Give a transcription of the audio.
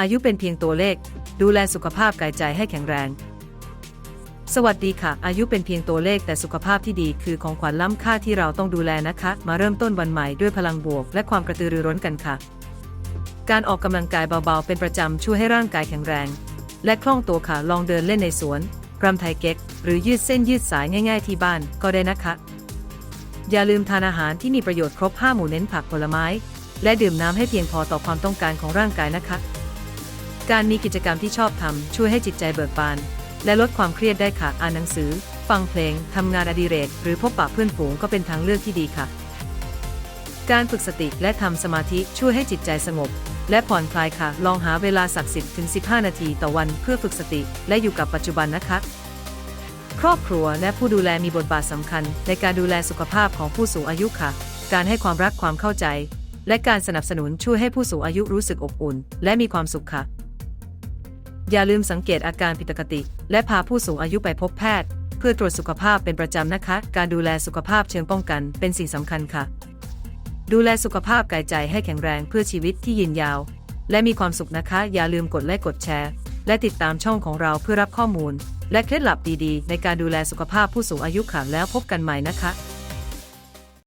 อายุเป็นเพียงตัวเลข ดูแลสุขภาพกายใจให้แข็งแรง สวัสดีค่ะ อายุเป็นเพียงตัวเลขแต่สุขภาพที่ดีคือของขวัญล้ำค่าที่เราต้องดูแลนะคะ มาเริ่มต้นวันใหม่ด้วยพลังบวก และความกระตือรือร้นกันค่ะ การออกกำลังกายเบาๆ เป็นประจำช่วยให้ร่างกายแข็งแรง และคล่องตัวค่ะ ลองเดินเล่นในสวนรำไทยเก๊ก หรือยืดเส้นยืดสายง่าย ๆ ที่บ้านก็ได้นะคะ อย่าลืมทานอาหารที่มีประโยชน์ครบ5หมู่เน้นผักผลไม้ และดื่มน้ำให้เพียงพอต่อความต้องการของร่างกายนะคะ การมีกิจกรรมที่ชอบทำช่วยให้จิตใจเบิกบาน และลดความเครียดได้ค่ะ อ่านหนังสือ ฟังเพลง ทำงานอดิเรก หรือพบปะเพื่อนฝูงก็เป็นทางเลือกที่ดีค่ะ การฝึกสติและทำสมาธิช่วยให้จิตใจสงบ และผ่อนคลายค่ะ ลองหาเวลาสักสิบถึง15 นาทีต่อวันเพื่อฝึกสติ และอยู่กับปัจจุบันนะคะ ครอบครัวและผู้ดูแลมีบทบาทสำคัญ ในการดูแลสุขภาพของผู้สูงอายุค่ะ การให้ความรักความเข้าใจ และการสนับสนุนช่วยให้ผู้สูงอายุรู้สึกอบอุ่น และมีความสุขค่ะ อย่าลืมสังเกตอาการผิดปกติ และพาผู้สูงอายุไปพบแพทย์ เพื่อตรวจสุขภาพเป็นประจำนะคะ การดูแลสุขภาพเชิงป้องกันเป็นสิ่งสำคัญค่ะ ดูแลสุขภาพกายใจให้แข็งแรงเพื่อชีวิตที่ยืนยาว และมีความสุขนะคะ อย่าลืมกดไลค์กดแชร์ และติดตามช่องของเราเพื่อรับข้อมูล และเคล็ดลับดีๆ ในการดูแลสุขภาพผู้สูงอายุค่ะแล้วพบกันใหม่นะคะ